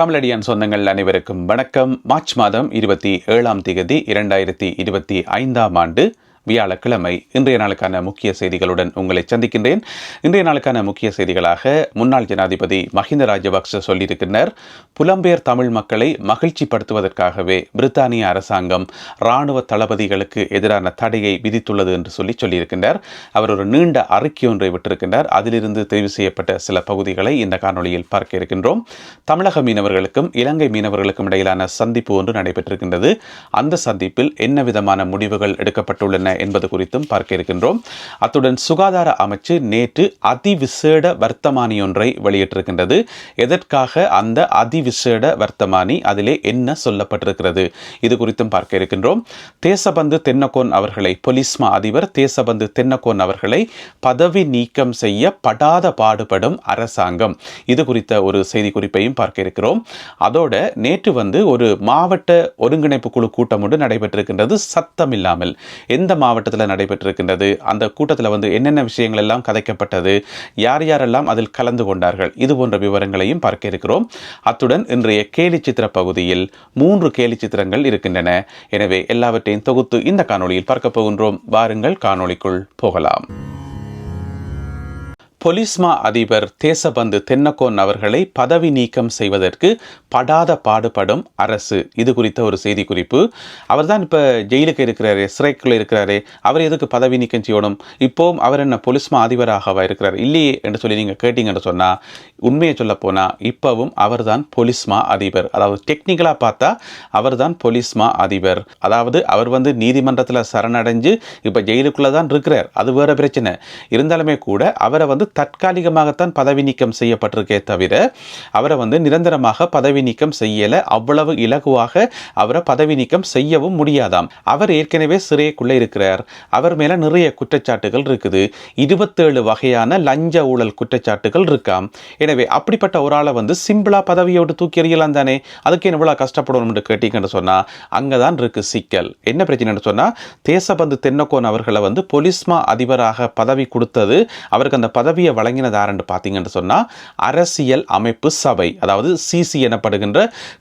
தமிழடியான் சொந்தங்கள் அனைவருக்கும் வணக்கம். மார்ச் மாதம் இருபத்தி ஏழாம் தேதி இரண்டாயிரத்தி இருபத்தி ஐந்தாம் ஆண்டு வியாழக்கிழமை. இன்றைய நாளுக்கான முக்கிய செய்திகளுடன் உங்களை சந்திக்கின்றேன். இன்றைய நாளுக்கான முக்கிய செய்திகளாக முன்னாள் ஜனாதிபதி மஹிந்த ராஜபக்ச சொல்லியிருக்கின்றனர் புலம்பெயர் தமிழ் மக்களை மகிழ்ச்சிப்படுத்துவதற்காகவே பிரித்தானிய அரசாங்கம் இராணுவ தளபதிகளுக்கு எதிரான தடையை விதித்துள்ளது என்று சொல்லி சொல்லியிருக்கின்றார். அவர் ஒரு நீண்ட அறிக்கை ஒன்றை விட்டிருக்கின்றார். அதிலிருந்து தெரிவு செய்யப்பட்ட சில பகுதிகளை இந்த காணொளியில் பார்க்க இருக்கின்றோம். தமிழக மீனவர்களுக்கும் இலங்கை மீனவர்களுக்கும் இடையிலான சந்திப்பு ஒன்று நடைபெற்றிருக்கின்றது. அந்த சந்திப்பில் என்ன விதமான முடிவுகள் எடுக்கப்பட்டுள்ளன என்ன என்பது குறித்தும் பார்க்க இருக்கின்றோம். அத்துடன் சுகாதார அமைச்சு நேற்று அதிவிசேட வர்த்தமானி ஒன்றை வெளியிட்டிருக்கின்றது. எதற்காக அந்த அதிவிசேட வர்த்தமானி? அதிலே என்ன சொல்லப்பட்டிருக்கிறது? இது குறித்தும் பார்க்க இருக்கின்றோம். தேசபந்து தென்னக்கோன் அவர்களை பொலிஸ்மா அதிபர் தேசபந்து தென்னக்கோன் அவர்களை பதவி நீக்கம் செய்ய படாத பாடுபடும் அரசாங்கம். இது குறித்த ஒரு செய்தி குறிப்பையும் பார்க்க இருக்கிறோம். அதோட நேற்று வந்து ஒரு மாவட்ட ஒருங்கிணைப்பு குழு கூட்டம் ஒன்று நடைபெற்றிருக்கின்றது. சத்தம் இல்லாமல் எந்த மாவட்டத்தில் நடைபெற்றிருக்கின்றது. அந்த கூட்டத்தில் வந்து என்னென்ன விஷயங்கள் எல்லாம் கதைக்கப்பட்டது யார் யாரெல்லாம் அதில் கலந்து கொண்டார்கள் இது போன்ற விவரங்களையும் பார்க்க இருக்கிறோம். அத்துடன் இன்றைய கேலி சித்திர பகுதியில் மூன்று கேலி சித்திரங்கள் இருக்கின்றன. எனவே எல்லாவற்றையும் தொகுத்து இந்த காணொளியில் பார்க்க போகின்றோம். வாருங்கள் காணொளிக்குள் போகலாம். பொலிஸ்மா அதிபர் தேசபந்து தென்னக்கோன் அவர்களை பதவி நீக்கம் செய்வதற்கு படாத பாடுபடும் அரசு. இது குறித்த ஒரு செய்தி குறிப்பு அவர் தான் இப்போ ஜெயிலுக்கு இருக்கிறாரு சிறைக்குள்ள இருக்கிறாரு. அவர் எதுக்கு பதவி நீக்கம் செய்யணும்? இப்போவும் அவர் என்ன பொலிஸ்மா அதிபராகவா இருக்கிறார்? இல்லையே என்று சொல்லி நீங்கள் கேட்டீங்கன்னு சொன்னால் உண்மையை சொல்ல போனால் இப்போவும் அவர் தான் பொலிஸ்மா அதிபர். அதாவது டெக்னிக்கலாக பார்த்தா அவர் தான் பொலிஸ்மா அதிபர். அதாவது அவர் வந்து நீதிமன்றத்தில் சரணடைஞ்சு இப்போ ஜெயிலுக்குள்ளே தான் இருக்கிறார். அது வேறு பிரச்சனை. இருந்தாலுமே கூட அவரை வந்து தற்காலிகமாகத்தான் பதவி நீக்கம் செய்யப்பட்டிருக்கே தவிர அவரை வந்து நிரந்தரமாக பதவி நீக்கம் செய்யலை. அவ்வளவு இலகுவாக அவரை பதவி நீக்கம் செய்யவும் முடியாதாம். அவர் ஏற்கனவே சிறைக்குள்ளே இருக்கிறார். அவர் மேல நிறைய குற்றச்சாட்டுகள் இருக்குது. இருபத்தேழு வகையான லஞ்ச ஊழல் குற்றச்சாட்டுகள் இருக்காம். எனவே அப்படிப்பட்ட ஒரு ஆளை வந்து சிம்பிளா பதவியோடு தூக்கி எறியலாம் தானே? அதுக்கு என்ன கஷ்டப்படணும் கஷ்டப்படணும்னு கேட்டீங்கன்னு சொன்னா அங்கதான் இருக்கு சிக்கல். என்ன பிரச்சனைன்னு சொன்னா தேசபந்து தென்னக்கோன் அவர்களை வந்து பொலிஸ்மா அதிபராக பதவி கொடுத்தது அவருக்கு அந்த பதவி பதவியை வழங்கினது யாருன்னு பார்த்தீங்கன்னு சொன்னால் அரசியல் அமைப்பு சபை அதாவது சிசி எனப்படுகின்ற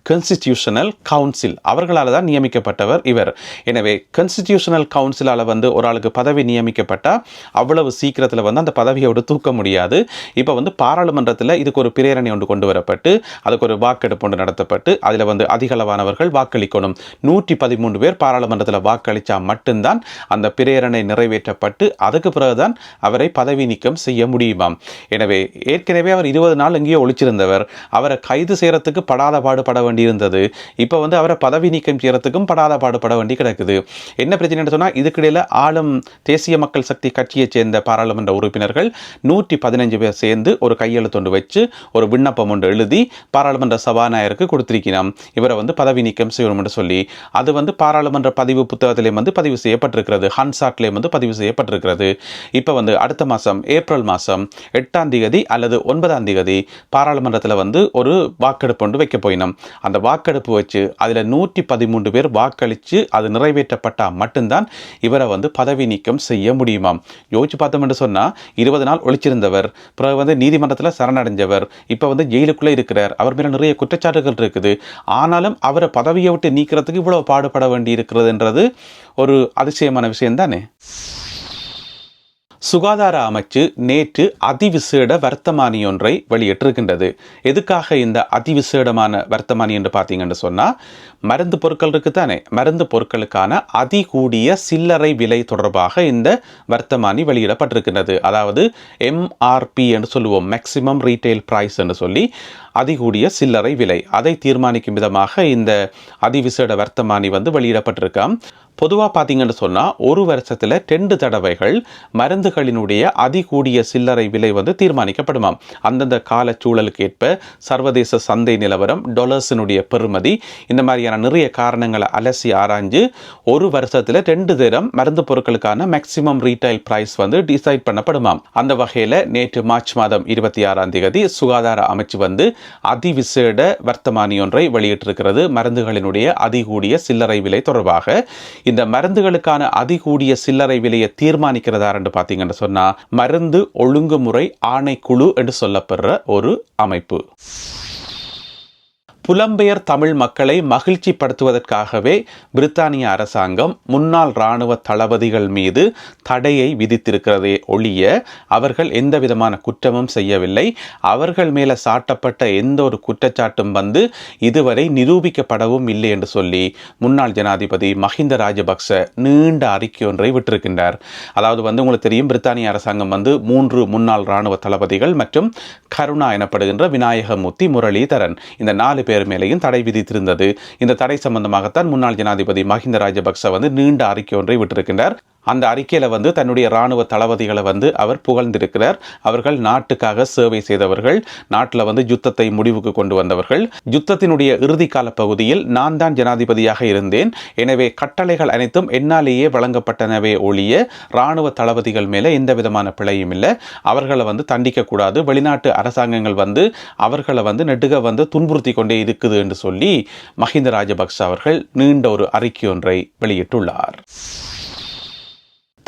கன்ஸ்டிடியூஷனல் கவுன்சில் அவர்களால் தான் நியமிக்கப்பட்டவர் இவர். எனவே கன்ஸ்டிடியூஷனல் கவுன்சிலால் வந்து ஒரு ஆளுக்கு பதவி நியமிக்கப்பட்டால் அவ்வளவு சீக்கிரத்தில் வந்து அந்த பதவியோடு தூக்க முடியாது. இப்போ வந்து பாராளுமன்றத்தில் இதுக்கு ஒரு பிரேரணை ஒன்று கொண்டு வரப்பட்டு அதுக்கு ஒரு வாக்கெடுப்பு ஒன்று நடத்தப்பட்டு அதில் வந்து அதிகளவானவர்கள் வாக்களிக்கணும். நூற்றி பதிமூன்று பேர் பாராளுமன்றத்தில் வாக்களித்தா மட்டும்தான் அந்த பிரேரணை நிறைவேற்றப்பட்டு அதுக்கு பிறகுதான் அவரை பதவி நீக்கம் செய்ய முடியும். முடியுமாம் எனவே ஏற்கனவே அவர் இருபது நாள் எங்கேயோ ஒழிச்சிருந்தவர் அவரை கைது செய்யறதுக்கு படாத பாடுபட வேண்டியிருந்தது. இப்போ வந்து அவரை பதவி நீக்கம் செய்கிறதுக்கும் படாத பாடுபட வேண்டி கிடக்குது. என்ன பிரச்சனைன்னு சொன்னால் இதுக்கிடையில் ஆளும் தேசிய மக்கள் சக்தி கட்சியைச் சேர்ந்த பாராளுமன்ற உறுப்பினர்கள் நூற்றி பதினஞ்சு பேர் சேர்ந்து ஒரு கையெழுத்தொண்டு வச்சு ஒரு விண்ணப்பம் ஒன்று எழுதி பாராளுமன்ற சபாநாயகருக்கு கொடுத்திருக்கிறோம். இவரை வந்து பதவி நீக்கம் செய்யணும் என்று சொல்லி அது வந்து பாராளுமன்ற பதிவு புத்தகத்திலையும் வந்து பதிவு செய்யப்பட்டிருக்கிறது. ஹன்சாட்லேயும் வந்து பதிவு செய்யப்பட்டிருக்கிறது. இப்போ வந்து அடுத்த மாதம் ஏப்ரல் மாதம் எட்டாம் தேதி அல்லது ஒன்பதாம் தேதி பாராளுமன்றத்தில் வந்து ஒரு வாக்கெடுப்பு ஒன்று வைக்க போயினோம். அந்த வாக்கெடுப்பு வச்சு அதில் நூற்றி பதிமூன்று பேர் வாக்களித்து அது நிறைவேற்றப்பட்டால் மட்டும்தான் இவரை வந்து பதவி நீக்கம் செய்ய முடியுமாம். யோசிச்சு பார்த்தோம் என்று சொன்னால் இருபது நாள் ஒழிச்சிருந்தவர் பிறகு வந்து நீதிமன்றத்தில் சரணடைஞ்சவர் இப்போ வந்து ஜெயிலுக்குள்ளே இருக்கிறார். அவர் மேலே நிறைய குற்றச்சாட்டுகள் இருக்குது. ஆனாலும் அவரை பதவியை விட்டு நீக்கிறதுக்கு இவ்வளோ பாடுபட வேண்டி இருக்கிறதுன்றது ஒரு அதிசயமான விஷயம் தானே சுகாதார அமைச்சு நேற்று அதிவிசேட வர்த்தமானி ஒன்றை வெளியிட்டிருக்கின்றது. எதுக்காக இந்த அதிவிசேடமான வர்த்தமானி என்று பார்த்தீங்கன்னு சொன்னால் மருந்து பொருட்கள் இருக்கு தானே மருந்து பொருட்களுக்கான அதிகூடிய சில்லறை விலை தொடர்பாக இந்த வர்த்தமானி வெளியிடப்பட்டிருக்கின்றது. அதாவது எம்ஆர்பி என்று சொல்லுவோம் மேக்சிமம் ரீட்டைல் ப்ரைஸ் என்று சொல்லி அதிகூடிய சில்லறை விலை. அதை தீர்மானிக்கும் விதமாக இந்த அதிவிசேட வர்த்தமானி வந்து வெளியிடப்பட்டிருக்காம். பொதுவாக பார்த்தீங்கன்னு சொன்னால் ஒரு வருஷத்தில் ரெண்டு தடவைகள் மருந்துகளினுடைய அதிகூடிய சில்லறை விலை வந்து தீர்மானிக்கப்படுமாம். அந்தந்த கால சூழலுக்கு ஏற்ப சர்வதேச சந்தை நிலவரம் டொலர்ஸினுடைய பெறுமதி இந்த மாதிரியான நிறைய காரணங்களை அலசி ஆராய்ஞ்சு ஒரு வருஷத்தில் ரெண்டு தரம் மருந்து பொருட்களுக்கான மேக்சிமம் ரீட்டைல் பிரைஸ் வந்து டிசைட் பண்ணப்படுமாம். அந்த வகையில் நேற்று மார்ச் மாதம் இருபத்தி ஆறாம் தேதி சுகாதார அமைச்சு வந்து அதிவிசேட வர்த்தமானி ஒன்றை வெளியிட்டிருக்கிறது. மருந்துகளினுடைய அதிகூடிய சில்லறை விலை தொடர்பாக இந்த மருந்துகளுக்கான அதிகூடிய சில்லறை விலையை தீர்மானிக்கிறதா என்று பார்த்தீங்கன்னு சொன்னா மருந்து ஒழுங்குமுறை ஆணைக்குழு என்று சொல்லப்படுற ஒரு அமைப்பு. புலம்பெயர் தமிழ் மக்களை மகிழ்ச்சிப்படுத்துவதற்காகவே பிரித்தானிய அரசாங்கம் முன்னாள் இராணுவ தளபதிகள் மீது தடையை விதித்திருக்கிறதே ஒழிய அவர்கள் எந்த விதமான குற்றமும் செய்யவில்லை. அவர்கள் மேலே சாட்டப்பட்ட எந்த ஒரு குற்றச்சாட்டும் வந்து இதுவரை நிரூபிக்கப்படவும் இல்லை என்று சொல்லி முன்னாள் ஜனாதிபதி மஹிந்த ராஜபக்ச நீண்ட அறிக்கை ஒன்றை விட்டிருக்கின்றார். அதாவது வந்து உங்களுக்கு தெரியும் பிரித்தானிய அரசாங்கம் வந்து மூன்று முன்னாள் இராணுவ தளபதிகள் மற்றும் கருணா எனப்படுகின்ற விநாயகமூர்த்தி முரளிதரன் இந்த நாலு பேர் பேர் மேலேயும் தடை விதித்திருந்தது. இந்த தடை சம்பந்தமாகத்தான் முன்னாள் ஜனாதிபதி மஹிந்த ராஜபக்ச வந்து நீண்ட அறிக்கை ஒன்றை விட்டிருக்கின்றார். அந்த அறிக்கையில் வந்து தன்னுடைய இராணுவ தளபதிகளை வந்து அவர் புகழ்ந்திருக்கிறார். அவர்கள் நாட்டுக்காக சேவை செய்தவர்கள் நாட்டில் வந்து யுத்தத்தை முடிவுக்கு கொண்டு வந்தவர்கள். யுத்தத்தினுடைய இறுதிக்கால பகுதியில் நான் தான் ஜனாதிபதியாக இருந்தேன். எனவே கட்டளைகள் அனைத்தும் என்னாலேயே வழங்கப்பட்டனவே ஒழிய இராணுவ தளபதிகள் மேலே எந்த விதமான பிழையும் இல்லை. அவர்களை வந்து தண்டிக்கக்கூடாது வெளிநாட்டு அரசாங்கங்கள் வந்து அவர்களை வந்து நெடுக வந்து துன்புறுத்தி கொண்டே இருக்குது என்று சொல்லி மஹிந்த ராஜபக்ச அவர்கள் நீண்ட ஒரு அறிக்கை ஒன்றை வெளியிட்டுள்ளார்.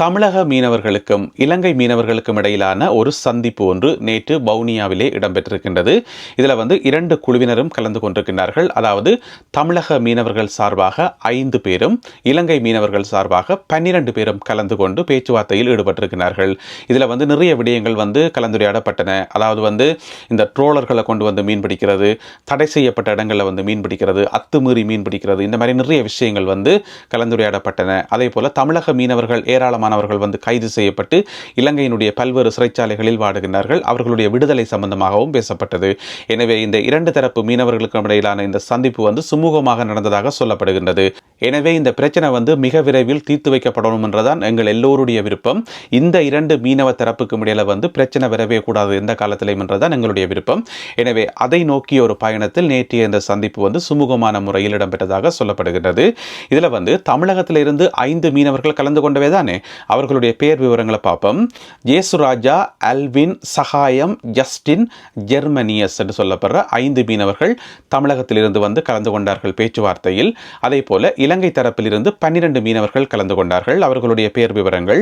தமிழக மீனவர்களுக்கும் இலங்கை மீனவர்களுக்கும் இடையிலான ஒரு சந்திப்பு ஒன்று நேற்று பவுனியாவிலே இடம்பெற்றிருக்கின்றது. இதில் வந்து இரண்டு குழுவினரும் கலந்து கொண்டிருக்கின்றார்கள். அதாவது தமிழக மீனவர்கள் சார்பாக ஐந்து பேரும் இலங்கை மீனவர்கள் சார்பாக பன்னிரண்டு பேரும் கலந்து கொண்டு பேச்சுவார்த்தையில் ஈடுபட்டிருக்கிறார்கள் இதில் வந்து நிறைய விடயங்கள் வந்து கலந்துரையாடப்பட்டன. அதாவது வந்து இந்த ட்ரோலர்களை கொண்டு வந்து மீன் பிடிக்கிறது தடை செய்யப்பட்ட இடங்களில் வந்து மீன் பிடிக்கிறது அத்துமீறி மீன் பிடிக்கிறது இந்த மாதிரி நிறைய விஷயங்கள் வந்து கலந்துரையாடப்பட்டன. அதே போல் தமிழக மீனவர்கள் ஏராளமான மாணவர்கள் வந்து கைது செய்யப்பட்டு இலங்கையினுடைய பல்வேறு சிறைச்சாலைகளில் வாடுகின்றார்கள். அவர்களுடைய விடுதலை சம்பந்தமாகவும் பேசப்பட்டது. எனவே இந்த இரண்டு தரப்பு மீனவர்களுக்கும் இடையிலான இந்த சந்திப்பு வந்து சுமூகமாக நடந்ததாக சொல்லப்படுகின்றது. எனவே இந்த பிரச்சனை வந்து மிக விரைவில் தீர்த்து வைக்கப்படணும் என்றுதான் எங்கள் எல்லோருடைய விருப்பம். இந்த இரண்டு மீனவ தரப்புக்கும் இடையில வந்து பிரச்சனை வரவே கூடாது எந்த காலத்திலையும் என்றுதான் எங்களுடைய விருப்பம். எனவே அதை நோக்கிய ஒரு பயணத்தில் நேற்றைய இந்த சந்திப்பு வந்து சுமூகமான முறையில் இடம்பெற்றதாக சொல்லப்படுகின்றது. இதில் வந்து தமிழகத்திலிருந்து ஐந்து மீனவர்கள் கலந்து கொண்டவே தானே? அவர்களுடைய பெயர் விவரங்களை பார்ப்போம். Jesuraja Alvin Sahayam Justin Germanius என்று சொல்லப்படுற ஐந்து மீனவர்கள் தமிழகத்திலிருந்து வந்து கலந்து கொண்டார்கள் பேச்சுவார்த்தையில். அதே போல இலங்கை தரப்பிலிருந்து பன்னிரண்டு மீனவர்கள் கலந்து கொண்டார்கள். அவர்களுடைய பெயர் விவரங்கள்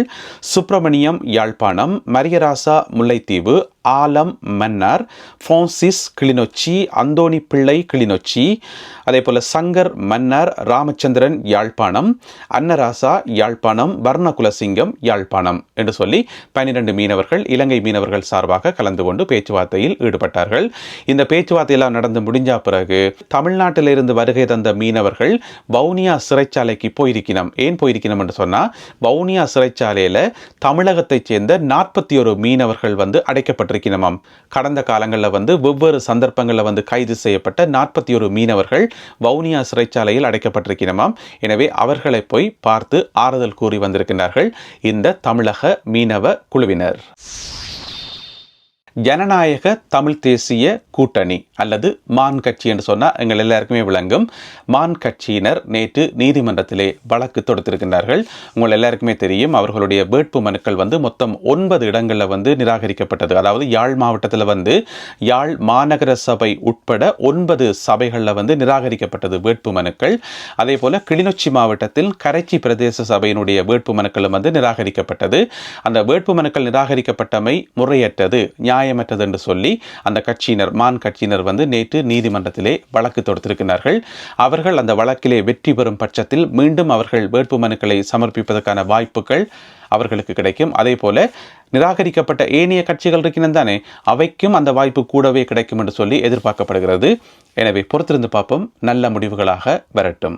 சுப்பிரமணியம் யாழ்ப்பாணம் மரியராசா முல்லைத்தீவு ஆலம் மன்னர் ஃப்ரான்சிஸ் கிளிநொச்சி அந்தோணி பிள்ளை கிளிநொச்சி அதே போல் சங்கர் மன்னர் ராமச்சந்திரன் யாழ்ப்பாணம் அன்னராசா யாழ்ப்பாணம் வர்ணகுலசிங்கம் யாழ்ப்பாணம் என்று சொல்லி பன்னிரண்டு மீனவர்கள் இலங்கை மீனவர்கள் சார்பாக கலந்து கொண்டு பேச்சுவார்த்தையில் ஈடுபட்டார்கள். இந்த பேச்சுவார்த்தையெல்லாம் நடந்து முடிஞ்ச பிறகு தமிழ்நாட்டிலிருந்து வருகை தந்த மீனவர்கள் வவுனியா சிறைச்சாலைக்கு போயிருக்கணும் ஏன் போயிருக்கணும் என்று சொன்னால் வவுனியா சிறைச்சாலையில் தமிழகத்தைச் சேர்ந்த நாற்பத்தி ஒரு மீனவர்கள் வந்து அடைக்கப்பட்டிருக்கணுமாம் கடந்த காலங்களில் வந்து வெவ்வேறு சந்தர்ப்பங்களில் வந்து கைது செய்யப்பட்ட நாற்பத்தி ஒரு மீனவர்கள் வவுனியா சிறைச்சாலையில் அடைக்கப்பட்டிருக்கணுமாம் எனவே அவர்களை போய் பார்த்து ஆறுதல் கூறி வந்திருக்கிறார்கள் இந்த தமிழக மீனவ குழுவினர். ஜனநாயக தமிழ் தேசிய கூட்டணி. அல்லது மான் கட்சி என்று சொன்னால் எங்கள் எல்லாருக்குமே விளங்கும். மான் கட்சியினர் நேற்று நீதிமன்றத்திலே வழக்கு தொடுத்திருக்கின்றார்கள். உங்கள் எல்லாருக்குமே தெரியும் அவர்களுடைய வேட்பு மனுக்கள் வந்து மொத்தம் ஒன்பது இடங்களில் வந்து நிராகரிக்கப்பட்டது. அதாவது யாழ் மாவட்டத்தில் வந்து யாழ் மாநகர சபை உட்பட ஒன்பது சபைகளில் வந்து நிராகரிக்கப்பட்டது வேட்பு மனுக்கள். அதே போல கிளிநொச்சி மாவட்டத்தில் கரைச்சி பிரதேச சபையினுடைய வேட்பு மனுக்களும் வந்து நிராகரிக்கப்பட்டது. அந்த வேட்பு மனுக்கள் நிராகரிக்கப்பட்டமை முறையற்றது நியாயமற்றது என்று சொல்லி அந்த கட்சியினர் மான் கட்சியினர் வந்து நேற்று நீதிமன்றத்திலே வழக்கு தொடுத்திருக்கிறார்கள். அவர்கள் அந்த வழக்கிலே வெற்றி பெறும் பட்சத்தில் மீண்டும் அவர்கள் வேட்பு மனுக்களை சமர்ப்பிப்பதற்கான வாய்ப்புகள் அவர்களுக்கு கிடைக்கும். அதே போல நிராகரிக்கப்பட்ட ஏனைய கட்சிகள் இருக்கின்றன தானே அவைக்கும் அந்த வாய்ப்பு கூடவே கிடைக்கும் என்று சொல்லி எதிர்பார்க்கப்படுகிறது. எனவே பொறுத்திருந்து பார்ப்போம். நல்ல முடிவுகளாக வரட்டும்.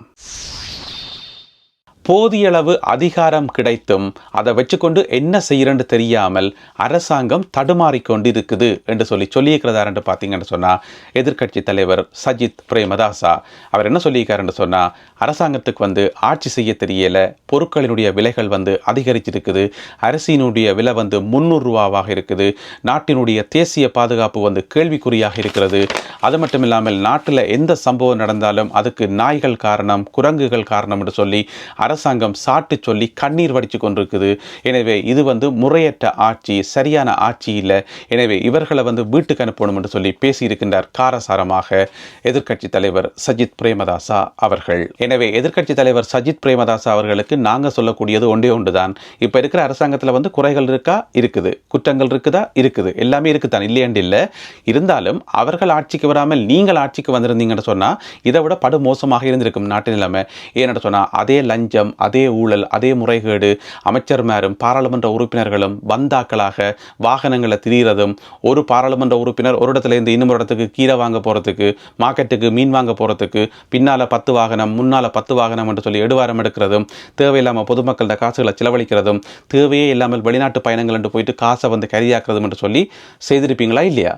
போதியளவு அதிகாரம் கிடைத்தும் அதை வச்சுக்கொண்டு என்ன செய்யறன்னு தெரியாமல் அரசாங்கம் தடுமாறிக்கொண்டு இருக்குது என்று சொல்லி சொல்லியிருக்கிறதாருன்னு பார்த்தீங்கன்னு சொன்னால் எதிர்க்கட்சி தலைவர் சஜித் பிரேமதாசா அவர் என்ன சொல்லியிருக்காருன்னு சொன்னால் அரசாங்கத்துக்கு வந்து ஆட்சி செய்ய தெரியலை பொருட்களினுடைய விலைகள் வந்து அதிகரிச்சிருக்குது அரிசியினுடைய விலை வந்து முந்நூறுரூவாவாக இருக்குது நாட்டினுடைய தேசிய பாதுகாப்பு வந்து கேள்விக்குறியாக இருக்கிறது அது மட்டும் இல்லாமல் நாட்டில் எந்த சம்பவம் நடந்தாலும் அதுக்கு நாய்கள் காரணம் குரங்குகள் காரணம் என்று சொல்லி அரசாங்கம் சாட்டு சொல்லி கண்ணீர் வடித்து கொண்டிருக்குது. எனவே இது வந்து முறையற்ற ஆட்சி சரியான ஆட்சி இல்லை. எனவே இவர்களை வந்து வீட்டுக்கு அனுப்பணும் என்று சொல்லி பேசியிருக்கின்றார் காரசாரமாக எதிர்க்கட்சி தலைவர் சஜித் பிரேமதாசா அவர்கள். எனவே எதிர்க்கட்சி தலைவர் சஜித் பிரேமதாசா அவர்களுக்கு நாங்கள் சொல்லக்கூடியது ஒன்றே ஒன்றுதான். இப்போ இருக்கிற அரசாங்கத்தில் வந்து குறைகள் இருக்கா? இருக்குது. குற்றங்கள் இருக்குதா? இருக்குது. எல்லாமே இருக்குதான். இல்லையாண்டு இல்லை. இருந்தாலும் அவர்கள் ஆட்சிக்கு வராமல் நீங்கள் ஆட்சிக்கு வந்திருந்தீங்கன்னு சொன்னால் இதை விட படு மோசமாக இருந்திருக்கும் நாட்டு நிலைமை. ஏன்னு சொன்னால் அதே லஞ்சம் அதே ஊழல் அதே முறைகேடு அமைச்சர்மாரும் பாராளுமன்ற உறுப்பினர்களும் வந்தாக்களாக வாகனங்களை திரிகிறதும் ஒரு பாராளுமன்ற உறுப்பினர் ஒரு இடத்துல இருந்து இன்னொரு இடத்துக்கு கீரை வாங்க போகிறதுக்கு மார்க்கெட்டுக்கு மீன் வாங்க போகிறதுக்கு பின்னால் பத்து வாகனம் முன்னால் பத்து வாகனம் என்று சொல்லி எடுவாரம் எடுக்கிறதும் தேவையில்லாமல் பொதுமக்களோட காசுகளை செலவழிக்கிறதும் தேவையே இல்லாமல் வெளிநாட்டு பயணங்கள் என்று போயிட்டு காசை வந்து கரியாக்குறதும் என்று சொல்லி செய்திருப்பீங்களா இல்லையா?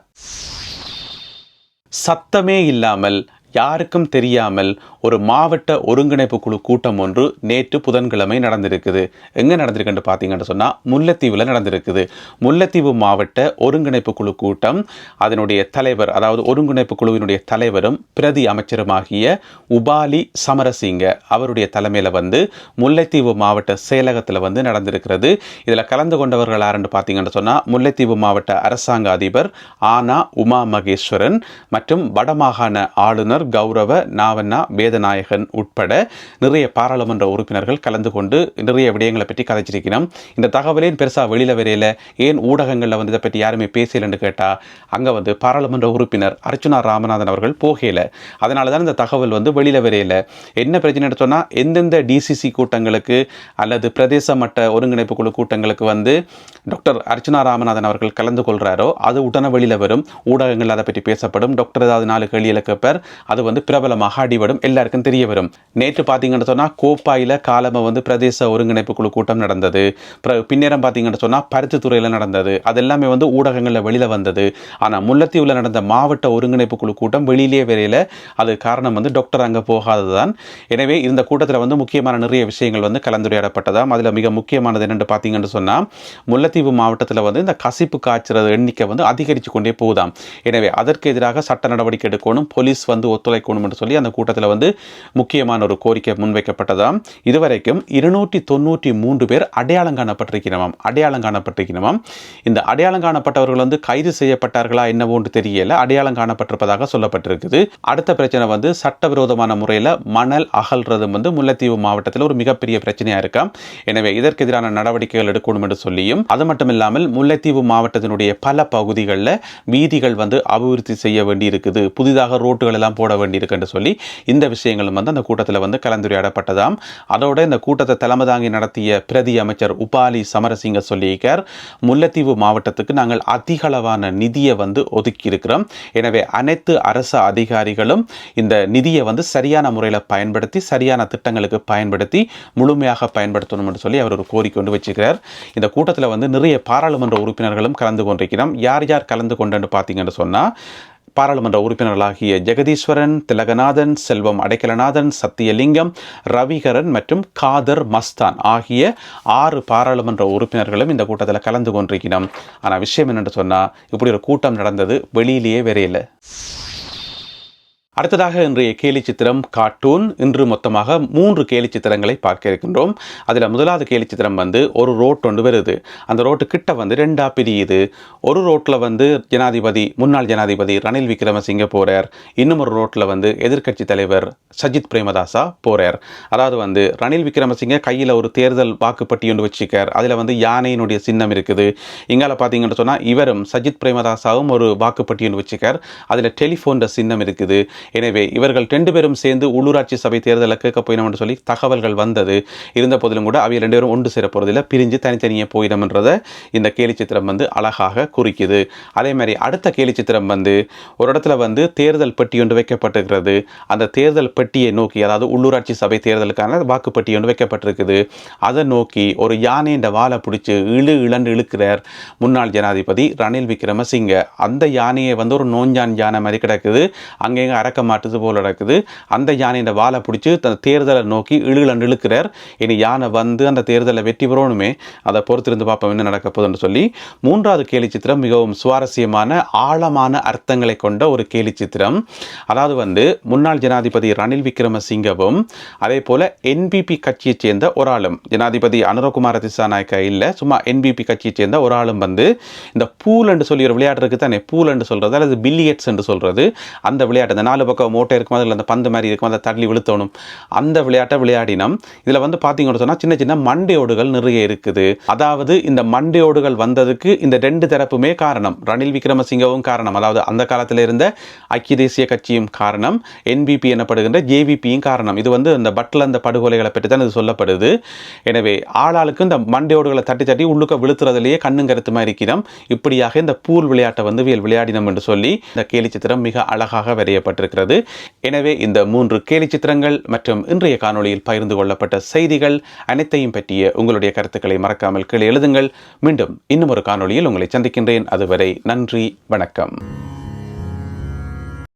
சத்தமே இல்லாமல் யாருக்கும் தெரியாமல் ஒரு மாவட்ட ஒருங்கிணைப்பு குழு கூட்டம் ஒன்று நேற்று புதன்கிழமை நடந்திருக்குது. எங்கே நடந்திருக்குன்னு பார்த்தீங்கன்னு சொன்னால் முல்லைத்தீவில் நடந்திருக்குது. முல்லைத்தீவு மாவட்ட ஒருங்கிணைப்பு குழு கூட்டம் அதனுடைய தலைவர் அதாவது ஒருங்கிணைப்பு குழுவினுடைய தலைவரும் பிரதி அமைச்சருமாகிய உபாலி சமரசிங்க அவருடைய தலைமையில் வந்து முல்லைத்தீவு மாவட்ட செயலகத்தில் வந்து நடந்திருக்கிறது. இதில் கலந்து கொண்டவர்கள் யாருன்னு பார்த்தீங்கன்னு சொன்னால் முல்லைத்தீவு மாவட்ட அரசாங்க அதிபர் ஆனா உமா மகேஸ்வரன் மற்றும் வடமாகாண ஆளுநர் கௌரவ நாவண்ணா வேதநாயகன் உட்பட நிறைய பாராளுமன்ற உறுப்பினர்கள் கலந்து கொண்டு நிறைய விடயங்களை பற்றி கதைச்சிருக்கிறோம். இந்த தகவலே பெருசாக வெளியில் வரையில ஏன் ஊடகங்களில் வந்து இதை பற்றி யாருமே பேசலன்னு கேட்டால் அங்கே வந்து பாராளுமன்ற உறுப்பினர் அர்ச்சுனா ராமநாதன் அவர்கள் போகல. அதனால தான் இந்த தகவல் வந்து வெளியில் வரையில. என்ன பிரச்சனைன்னு சொன்னால் எந்தெந்த டிசிசி கூட்டங்களுக்கு அல்லது பிரதேச மட்ட ஒருங்கிணைப்பு குழு கூட்டங்களுக்கு வந்து டாக்டர் அர்ச்சனா ராமநாதன் அவர்கள் கலந்து கொள்கிறாரோ அது உடனே வெளியில் வரும். ஊடகங்கள் அதை பற்றி பேசப்படும். டாக்டர் ஏதாவது நாலு கேள்வி கேட்பார். அது வந்து பிரபலமாக அடிபடும் எல்லாருக்கும் தெரிய வரும் நேற்று பார்த்தீங்கன்னு சொன்னால் கோப்பாயில் காலம வந்து பிரதேச ஒருங்கிணைப்பு குழு கூட்டம் நடந்தது. பின்னேரம் பார்த்தீங்கன்னு சொன்னால் பருத்தித்துறையில் நடந்தது. அது எல்லாமே வந்து ஊடகங்களில் வெளியில் வந்தது. ஆனால் முல்லத்தீவில் நடந்த மாவட்ட ஒருங்கிணைப்பு குழு கூட்டம் வெளியிலேயே வரையில் அது காரணம் வந்து டாக்டர் அங்கே போகாதது தான் எனவே இந்த கூட்டத்தில் வந்து முக்கியமான நிறைய விஷயங்கள் வந்து கலந்துரையாடப்பட்டதாம். அதில் மிக முக்கியமானது என்னென்று பார்த்தீங்கன்னு சொன்னால் முல்லைத்தீவு மாவட்டத்தில் வந்து இந்த கசிப்பு காய்ச்சறது எண்ணிக்கை வந்து அதிகரித்து கொண்டே போகுதாம். எனவே அதற்கு எதிராக சட்ட நடவடிக்கை எடுக்கணும். போலீஸ் வந்து ஒத்துழைக்கணும் என்று சொல்லி அந்த கூட்டத்தில் வந்து முக்கியமான ஒரு கோரிக்கை முன்வைக்கப்பட்டதாம். இதுவரைக்கும் இருநூற்றி தொண்ணூற்றி மூன்று பேர் அடையாளம் காணப்பட்டிருக்கிறமாம். அடையாளம் காணப்பட்டிருக்கிறமாம். இந்த அடையாளம் காணப்பட்டவர்கள் வந்து கைது செய்யப்பட்டார்களா என்னவோன்று தெரியல. அடையாளம் காணப்பட்டிருப்பதாக சொல்லப்பட்டிருக்குது. அடுத்த பிரச்சனை வந்து சட்டவிரோதமான முறையில் மணல் அகல்றதும் வந்து முல்லைத்தீவு மாவட்டத்தில் ஒரு மிகப்பெரிய பிரச்சனையாக இருக்காம். எனவே இதற்கு எதிரான நடவடிக்கைகள் எடுக்கணும் என்று சொல்லியும் அது மட்டும் இல்லாமல் முல்லைத்தீவு மாவட்டத்தினுடைய பல பகுதிகளில் வீதிகள் வந்து அபிவிருத்தி செய்ய வேண்டி இருக்குது புதிதாக ரோட்டுகள் எல்லாம் போட வேண்டி என்று சொல்லி இந்த விஷயங்களும் வந்து அந்த கூட்டத்தில் வந்து கலந்துரையாடப்பட்டதாம். அதோட இந்த கூட்டத்தை தலைமை தாங்கி நடத்திய பிரதி அமைச்சர் உபாலி சமரசிங்க சொல்லியிருக்கார். முல்லைத்தீவு மாவட்டத்துக்கு நாங்கள் அதிகளவான நிதியை வந்து ஒதுக்கி இருக்கிறோம் எனவே அனைத்து அரசு அதிகாரிகளும் இந்த நிதியை வந்து சரியான முறையில் பயன்படுத்தி சரியான திட்டங்களுக்கு பயன்படுத்தி முழுமையாக பயன்படுத்தணும் என்று சொல்லி அவர் ஒரு கோரிக்கை கொண்டு வச்சுக்கிறார் இந்த கூட்டத்தில் வந்து நிறைய பாராளுமன்ற உறுப்பினர்களும் கலந்து கொண்டிருக்கிறோம். யார் யார் கலந்து கொண்டன்னு பார்த்தீங்கன்னு சொன்னால் பாராளுமன்ற உறுப்பினர்களாகிய ஜெகதீஸ்வரன் திலகநாதன் செல்வம் அடைக்கலநாதன் சத்தியலிங்கம் ரவிகரன் மற்றும் காதர் மஸ்தான் ஆகிய ஆறு பாராளுமன்ற உறுப்பினர்களும் இந்த கூட்டத்தில் கலந்து கொண்டிருக்கிறோம் ஆனால் விஷயம் என்னென்று சொன்னால் இப்படி ஒரு கூட்டம் நடந்தது வெளியிலேயே வரையில அடுத்ததாக இன்றைய கேலி சித்திரம் கார்ட்டூன் இன்று மொத்தமாக மூன்று கேலி சித்திரங்களை பார்க்க இருக்கின்றோம். அதில் முதலாவது கேலி சித்திரம் வந்து ஒரு ரோட் ஒன்று வருது. அந்த ரோட்டு கிட்ட வந்து ரெண்டா பிரியுது. ஒரு ரோட்டில் வந்து ஜனாதிபதி முன்னாள் ஜனாதிபதி ரணில் விக்ரமசிங்க போகிறார் இன்னும் ஒரு ரோட்டில் வந்து எதிர்க்கட்சி தலைவர் சஜித் பிரேமதாசா போகிறார் அதாவது வந்து ரணில் விக்ரமசிங்க கையில் ஒரு தேர்தல் வாக்குப்பட்டி ஒன்று வச்சுக்கார் அதில் வந்து யானையினுடைய சின்னம் இருக்குது. இங்கால பார்த்தீங்கன்னு சொன்னால் இவரும் சஜித் பிரேமதாசாவும் ஒரு வாக்குப்பட்டி ஒன்று வச்சுக்கார் அதில் டெலிஃபோன்ற சின்னம் இருக்குது. எனவே இவர்கள் ரெண்டு பேரும் சேர்ந்து உள்ளூராட்சி சபை தேர்தலில் கேட்க போயினோம் சொல்லி தகவல்கள் வந்தது. இருந்த போதிலும் கூட அவை ரெண்டு பேரும் ஒன்று சேர பிரிஞ்சு தனித்தனியே போயிடும்ன்றதை இந்த கேலி சித்திரம் வந்து அழகாக குறிக்குது. அதே மாதிரி அடுத்த கேலி சித்திரம் வந்து ஒரு இடத்துல வந்து தேர்தல் பெட்டி ஒன்று வைக்கப்பட்டிருக்கிறது. அந்த தேர்தல் பெட்டியை நோக்கி அதாவது உள்ளூராட்சி சபை தேர்தலுக்கான வாக்குப்பட்டி ஒன்று வைக்கப்பட்டிருக்குது. அதை நோக்கி ஒரு யானைன்ற வாழை பிடிச்சி இழு இழந்து இழுக்கிறார் முன்னாள் ஜனாதிபதி ரணில் விக்ரமசிங்க. அந்த யானையை வந்து ஒரு நோஞ்சான் யானை மாதிரி கிடக்குது. அங்கேங்க அரை நடக்க மாட்டுது போல நடக்குது. அந்த யானையின் வாழை பிடிச்சி தன் தேர்தலை நோக்கி இழுலன் இழுக்கிறார் இனி யானை வந்து அந்த தேர்தலை வெற்றி பெறணுமே அதை பொறுத்திருந்து பார்ப்போம் என்ன நடக்க போதுன்னு சொல்லி. மூன்றாவது கேலி சித்திரம் மிகவும் சுவாரஸ்யமான ஆழமான அர்த்தங்களை கொண்ட ஒரு கேலி சித்திரம். அதாவது வந்து முன்னாள் ஜனாதிபதி ரணில் விக்ரமசிங்கவும் அதே போல என்பிபி கட்சியைச் சேர்ந்த ஒரு ஆளும். ஜனாதிபதி அனுரகுமார திசாநாயக்கா இல்லை சும்மா என்பிபி கட்சியைச் சேர்ந்த ஒரு ஆளும் வந்து இந்த பூல் என்று சொல்லி ஒரு விளையாட்டு இருக்குது தானே பூல் என்று சொல்கிறது அல்லது பில்லியட்ஸ் என்று சொல்கிறது அந்த விளையாட்டு அந்த நாலு பக்கம் மூட்டை இருக்கும் அதில் அந்த பந்து மாதிரி இருக்கும் அதை தள்ளி விழுத்தணும். அந்த விளையாட்டை விளையாடினோம். இதில் வந்து பார்த்தீங்கன்னு சொன்னால் சின்ன சின்ன மண்டையோடுகள் நிறைய இருக்குது. அதாவது இந்த மண்டையோடுகள் வந்ததுக்கு இந்த ரெண்டு தரப்புமே காரணம். ரணில் விக்ரமசிங்கவும் காரணம். அதாவது அந்த காலத்தில் இருந்த ஐக்கிய தேசிய கட்சியும் காரணம். என்பிபி எனப்படுகின்ற ஜேவிபியும் காரணம். இது வந்து அந்த பட்டில் அந்த படுகொலைகளை பற்றி தான் இது சொல்லப்படுது. எனவே ஆளாளுக்கு இந்த மண்டையோடுகளை தட்டி தட்டி உள்ளுக்க விழுத்துறதுலேயே கண்ணும் கருத்துமா இருக்கிறோம். இப்படியாக இந்த பூல் விளையாட்டை வந்து வியல் விளையாடினோம் என்று சொல்லி இந்த கேலி சித்திரம் மிக அழகாக இருக்கிறது. எனவே இந்த மூன்று கேலி சித்திரங்கள் மற்றும் இன்றைய காணொளியில் பகிர்ந்து கொள்ளப்பட்ட செய்திகள் அனைத்தையும் பற்றிய உங்களுடைய கருத்துக்களை மறக்காமல் கீழே எழுதுங்கள். மீண்டும் இன்னும் ஒரு காணொளியில் உங்களை சந்திக்கின்றேன். அதுவரை நன்றி வணக்கம்.